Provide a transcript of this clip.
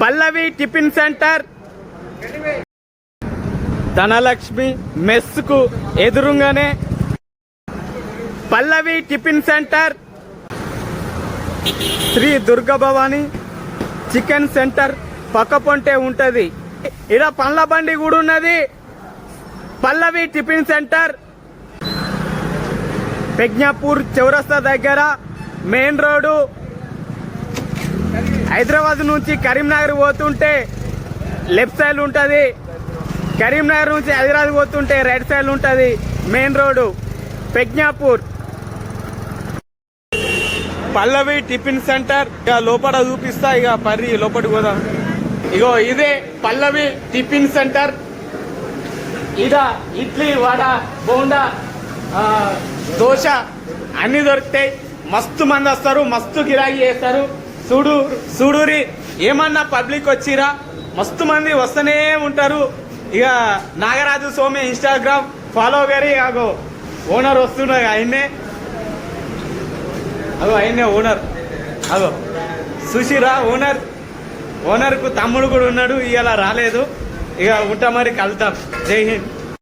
Pallavi tiffin centre. Dhanalakshmi మెస్కు ఎదురుగానే Pallavi tiffin centre. Shri Durgabhavani chicken centre పక్క పొంటే ఉంటది. ఇడ పండ్ల బండి కూడా ఉన్నది. పల్లవి టిఫిన్ సెంటర్. ప్రజ్ఞాపూర్ చౌరస్తా దగ్గర మెయిన్ రోడ్డు. హైదరాబాద్ నుంచి కరీంనగర్ పోతుంటే లెఫ్ట్ సైడ్ ఉంటుంది. కరీంనగర్ నుంచి హైదరాబాద్ పోతుంటే రైట్ సైడ్ ఉంటుంది. Main road Pragnapur. Pallavi tiffin centre. ఇక లోపల చూపిస్తా ఇక పర్రి లోపలికి పోదాం. ఇగో ఇదే పల్లవి టిఫిన్ సెంటర్. ఇద ఇడ్లీ వడ బోండా దోశ అన్ని దొరుకుతాయి. మస్తు మంది వస్తారు మస్తు గిరాకీ చేస్తారు. చూడు చూడురి ఏమన్నా పబ్లిక్ వచ్చిరా? మస్తు మంది వస్తూనే ఉంటారు. ఇక నాగరాజు సోమి ఇన్స్టాగ్రామ్ ఫాలో గారి అగో ఓనర్ వస్తున్నాడు ఆయన్నే. అగో ఆయన్నే ఓనర్. అగో సుశీరా ఓనర్. ఓనర్కు తమ్ముడు కూడా ఉన్నాడు ఇవాళ రాలేదు. ఇక ఉంటా మరి కలుతాం జై హింద్.